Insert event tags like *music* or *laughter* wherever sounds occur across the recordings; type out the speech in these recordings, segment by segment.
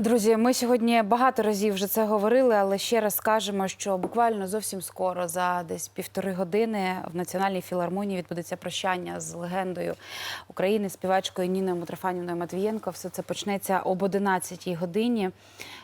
Друзі, ми сьогодні багато разів вже це говорили, але ще раз скажемо, що буквально зовсім скоро, за десь півтори години, в Національній філармонії відбудеться прощання з легендою України, співачкою Ніною Митрофанівною Матвієнко. Все це почнеться об 11 годині.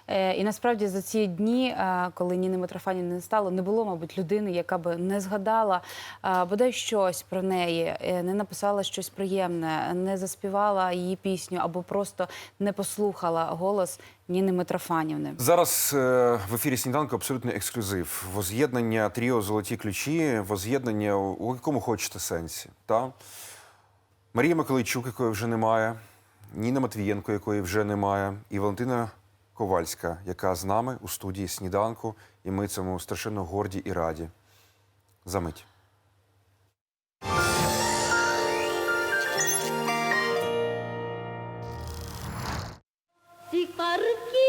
Е, І насправді за ці дні, е, коли Ніни Митрофанівни не стало, не було, мабуть, людини, яка би не згадала е, бодай щось про неї, не написала щось приємне, не заспівала її пісню або просто не послухала голос Ніни Митрофанівни. Зараз е, в ефірі сніданку абсолютний ексклюзив. Воз'єднання тріо Золоті ключі, воз'єднання у якому хочете сенсі. Та? Марія Миколайчук, якої вже немає, Ніна Матвієнко, якої вже немає, і Валентина Ковальська, яка з нами у студії сніданку, і ми цьому страшенно горді і раді. Замить. யாருக்கு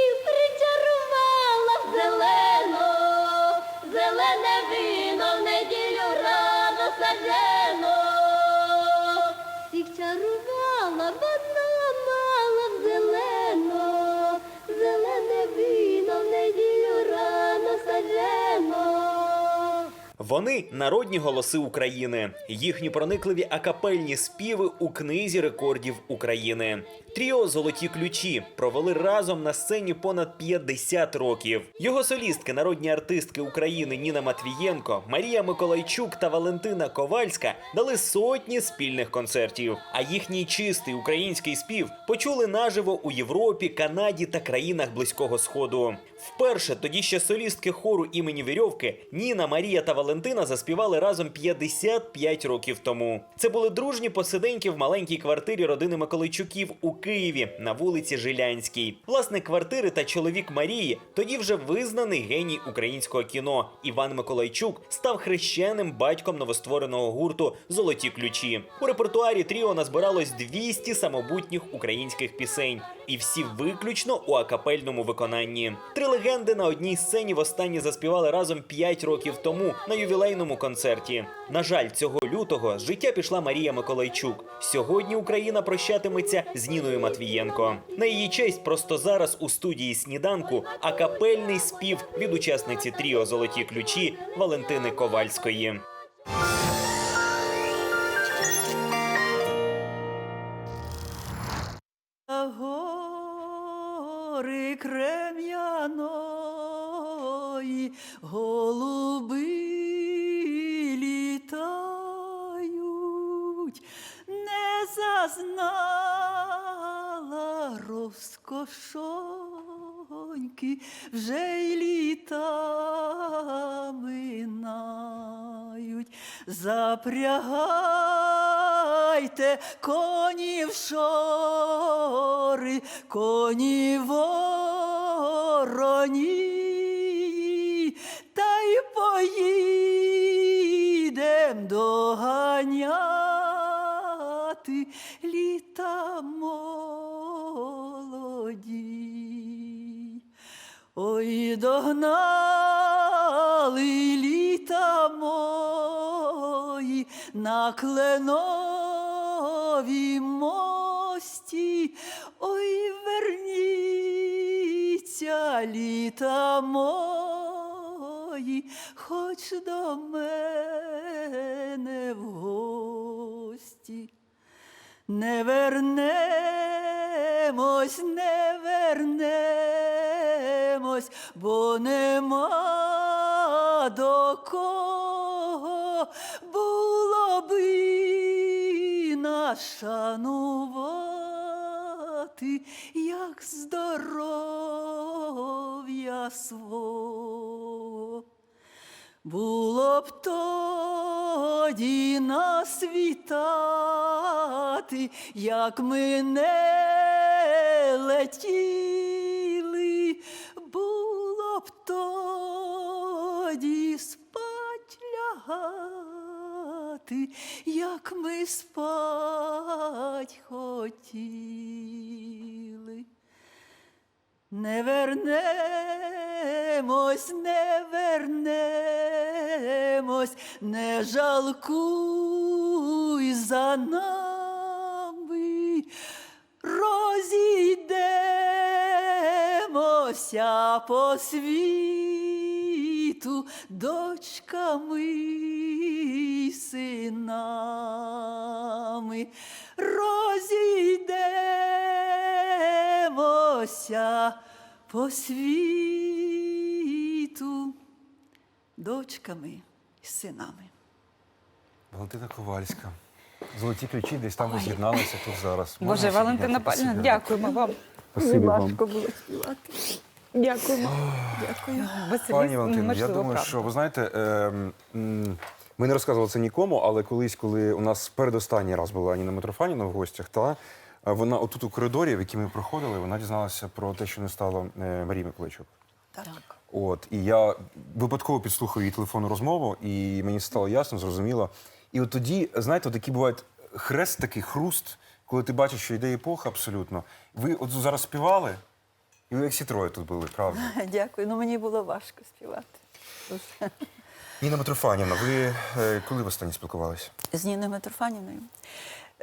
Вони народні голоси України. Їхні проникливі акапельні співи у книзі рекордів України. Тріо Золоті ключі провели разом на сцені понад 50 років. Його солістки, народні артистки України Ніна Матвієнко, Марія Миколайчук та Валентина Ковальська дали сотні спільних концертів. А їхній чистий український спів почули наживо у Європі, Канаді та країнах Близького Сходу. Вперше тоді ще солістки хору імені Вірьовки Ніна, Марія та Валентина заспівали разом 55 років тому. Це були дружні посиденьки в маленькій квартирі родини Миколайчуків у Києві на вулиці Жилянській. Власник квартири та чоловік Марії, тоді вже визнаний геній українського кіно. Іван Миколайчук став хрещеним батьком новоствореного гурту Золоті ключі. У репертуарі тріо назбиралось 200 самобутніх українських пісень, і всі виключно у акапельному виконанні. Три легенди на одній сцені востаннє заспівали разом 5 років тому на ювілейному концерті. На жаль, цього лютого з життя пішла Марія Миколайчук. Сьогодні Україна прощатиметься з Ніною Матвієнко. На її честь просто зараз у студії сніданку акапельний спів від учасниці тріо Золоті ключі Валентини Ковальської. Літають, не зазнала розкошоньки, вже й літа минають. Запрягайте коні в шори, коні вороні, на кленові мості, ой, верніться літа мої, хоч до мене в гості. Не вернемось, не вернемось, бо нема до кого було би нашанувати, як здоров'я свого. Було б тоді нас вітати, як ми не летіли, було б тоді спать лягати, як ми спать хотіли. не вернемось, не вернемось, не жалкуй за нами, розійдемося по світу дочками й синами, розійдемося по світу дочками й синами. Валентина Ковальська. Золоті ключі десь там з'єдналися тут зараз. Боже, Можна Валентина сидіти? Павлівна, дякуємо вам. Спасибі вам. Важко було співати. Дякуємо. Дякую. Пані сліз Валентино, я думаю, правда. що ви знаєте, ем, м, ми не розказували це нікому, але колись, коли у нас передостанній раз була Аніна Митрофаніна в гостях, та е, вона отут у коридорі, в який ми проходили, вона дізналася про те, що не стало е, Марії Миколайчук. Так. От і я випадково підслухав її телефонну розмову, і мені стало ясно, зрозуміло. І от тоді, знаєте, такий буває хрест, такий хруст, коли ти бачиш, що йде епоха абсолютно. Ви от зараз співали, і ви як всі троє тут були, правда? *laughs* Дякую. Ну мені було важко співати. Ніна Митрофанівна, ви е, коли в останнє спілкувалися? З Ніною Митрофанівною.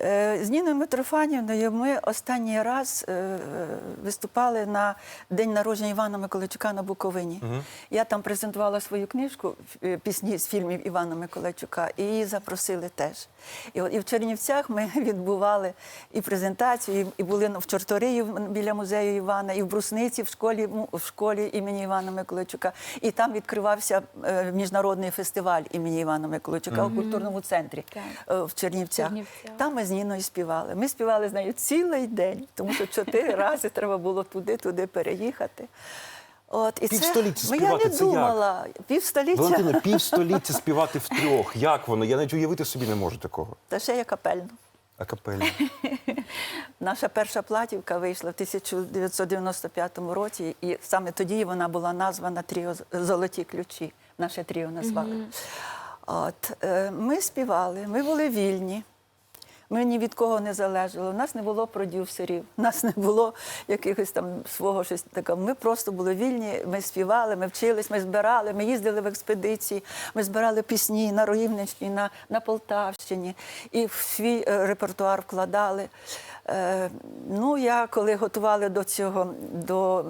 Е, З Ніною Митрофанівною ми останній раз е, виступали на день народження Івана Миколайчука на Буковині. Я там презентувала свою книжку е, пісні з фільмів Івана Миколайчука, і її запросили теж. І, от- і в Чернівцях ми *laughs* відбували і презентацію, і, і були в Чорториї біля музею Івана, і в Брусниці в школі, в школі імені Івана Миколайчука. І там відкривався міжнародний фестиваль імені Івана Миколайчука у культурному центрі Так. в Чернівцях. Чернівцях. Там ми з Ніною співали. Ми співали з нею цілий день, тому що чотири *laughs* рази треба було туди-туди переїхати. От, і Півстоліття це, ну, я співати не це як? Півстоліття. Валентина, *laughs* півстоліття співати втрьох. Як воно? Я навіть уявити собі не можу такого. Та ще є капельно. А капельно. *laughs* Наша перша платівка вийшла в 1995 році, і саме тоді вона була названа тріо Золоті ключі. Наше тріо назвали. От, е, ми співали, ми були вільні. Ми ні від кого не залежали. У нас не було продюсерів, у нас не було якихось там свого щось такого. Ми просто були вільні. Ми співали, ми вчились, ми збирали, ми їздили в експедиції, ми збирали пісні на Рівненщині, на, на Полтавщині і в свій е, репертуар вкладали. Е, ну, я коли готували до цього до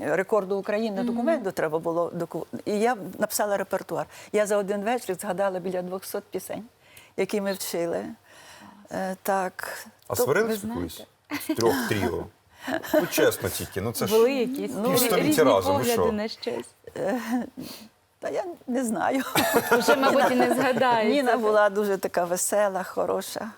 рекорду України документу, треба було доку... і я написала репертуар. Я за один вечір згадала біля 200 пісень, які ми вчили. Е, так. А То- сварилися ви колись? З трьох *laughs* тріо. Ну, чесно тільки. Ну, це ж Були якісь Ну, півстоліття різні разом, ви погляди що? на щось. Та я не знаю. Вже, мабуть, і не згадається. Ніна була дуже така весела, хороша.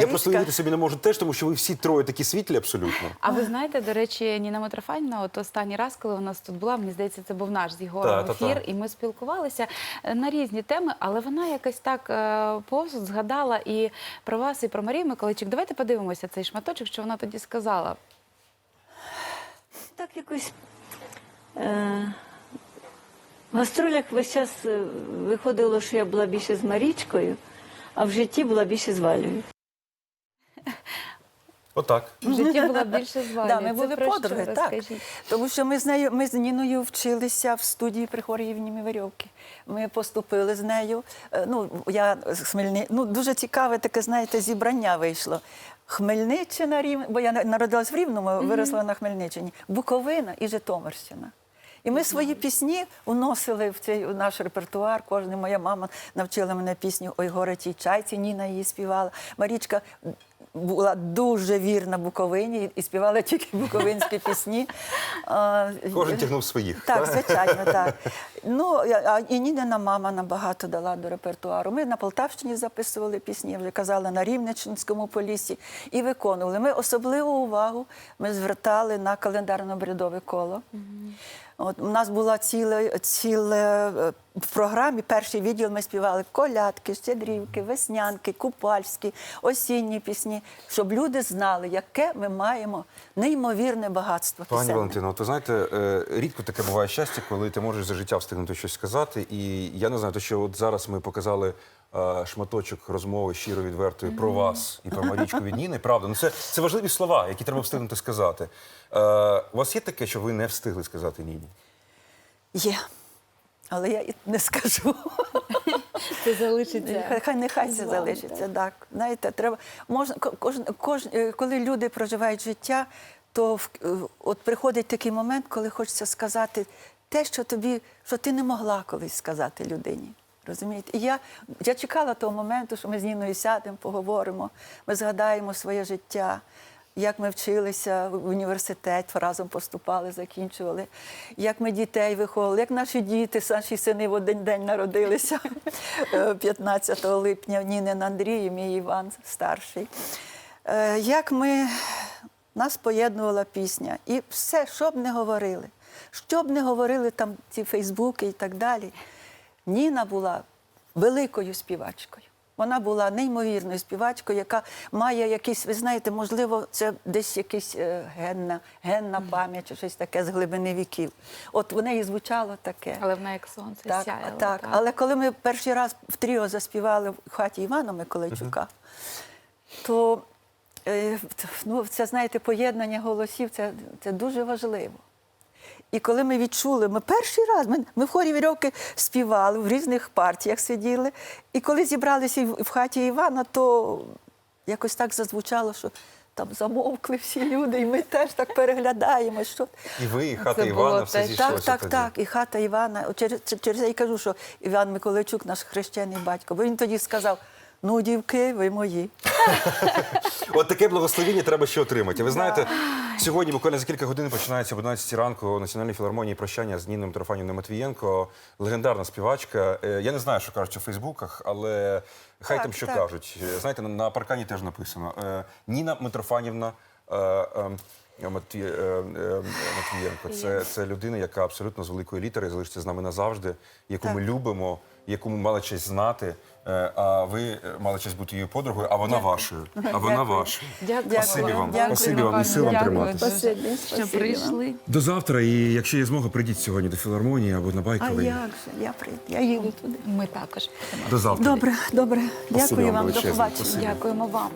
Я просто уявити собі не можу теж, тому що ви всі троє такі світлі абсолютно. А ви знаєте, до речі, Ніна Митрофанівна, от останній раз, коли у нас тут була, мені здається, це був наш з Єгором Та, та, та. ефір, і ми спілкувалися е, на різні теми, але вона якось так е, повз згадала і про вас, і про Марію Миколайчик. Давайте подивимося цей шматочок, що вона тоді сказала. Так якось е, в гастролях весь час е, виходило, що я була більше з Марічкою, а в житті була більше з Валею. Отак. В житті була більше з Валею. *laughs* Да, ми Це були про що? подруги, так. Тому що ми з нею, ми з Ніною вчилися в студії при хорі імені Міверьовки. Ми поступили з нею. Е, Ну, я з Хмельни... ну, дуже цікаве таке, знаєте, зібрання вийшло. Хмельниччина, Рів... бо я на- народилась в Рівному, виросла на Хмельниччині, Буковина і Житомирщина. І ми свої пісні вносили в цей у наш репертуар. Кожна моя мама навчила мене пісню Ой, горе тій чайці, Ніна її співала. Марічка була дуже вірна Буковині і співала тільки буковинські пісні. Кожен тягнув своїх. Так, звичайно, так. Ну, і Нінина мама набагато дала до репертуару. Ми на Полтавщині записували пісні, я вже казала, на Рівненському полісі і виконували. Ми особливу увагу ми звертали на календарно-обрядове коло. От, у нас була ціле, ціле е, в програмі перший відділ ми співали колядки, щедрівки, веснянки, купальські, осінні пісні, щоб люди знали, яке ми маємо неймовірне багатство Пані. Валентино, ви знаєте, е, рідко таке буває щастя, коли ти можеш за життя встигнути щось сказати. І я не знаю, то що от зараз ми показали шматочок розмови щиро відвертої про вас і про Марічку від Ніни. Правда, ну це, це важливі слова, які треба встигнути сказати. Е, у вас є таке, що ви не встигли сказати Ніні? Є. Але я і не скажу. Це залишиться. Хай, хай нехай це залишиться. Так. Знаєте, треба можна ко- кожен, кожен, е, коли люди проживають життя, то в- е, от приходить такий момент, коли хочеться сказати те, що тобі, що ти не могла колись сказати людині. Розумієте? І я, я чекала того моменту, що ми з Ніною сядемо, поговоримо, ми згадаємо своє життя. Як ми вчилися в університет, разом поступали, закінчували, як ми дітей виховували, як наші діти, наші сини в один день народилися *laughs* е, 15 липня, Нінин Андрій, мій Іван старший. Е, Як ми нас поєднувала пісня. І все, що б не говорили, що б не говорили там ці Фейсбуки і так далі. Ніна була великою співачкою. Вона була неймовірною співачкою, яка має якийсь, ви знаєте, можливо, це десь якийсь е, генна, генна пам'ять чи щось таке з глибини віків. От в неї звучало таке. Але вона як сонце Так, сяяла. так. Але коли ми перший раз в тріо заспівали в хаті Івана Миколайчука, то е, ну, це, знаєте, поєднання голосів це, це дуже важливо. І коли ми відчули, ми перший раз, ми, ми в хорі вірьовки співали, в різних партіях сиділи. І коли зібралися в хаті Івана, то якось так зазвучало, що там замовкли всі люди, і ми теж так переглядаємо. Що... І ви, і хата Це Івана, було все зійшлося Так, так, тоді. так. І хата Івана. Через, через це і кажу, що Іван Миколайчук, наш хрещений батько, бо він тоді сказав: ну, дівки, ви мої. *laughs* От таке благословіння треба ще отримати. Ви знаєте, сьогодні буквально за кілька годин починається об 11 ранку у Національній філармонії прощання з Ніною Митрофанівною Матвієнко, легендарна співачка. Е, Я не знаю, що кажуть у Фейсбуках, але хай Так, там що так. кажуть. Е, Знаєте, на, паркані теж написано е, Ніна Митрофанівна. е, е, Матві- е, е, Матвієнко. Це, це людина, яка абсолютно з великої літери залишиться з нами назавжди, яку ми любимо, яку ми мали честь знати. Е, А ви е, мали честь бути її подругою, а вона вашою. А вона Дякую. вашою. Дякую. Спасибі вам. Дякую. Спасибі вам і сил вам Дякую триматися. Спасибі, що прийшли. До завтра, і якщо є змога, прийдіть сьогодні до філармонії або на А як же? Я прийду, я їду туди. Ми також. До завтра. Добре, добре. Дякую вам вам, до побачення. Дякуємо вам.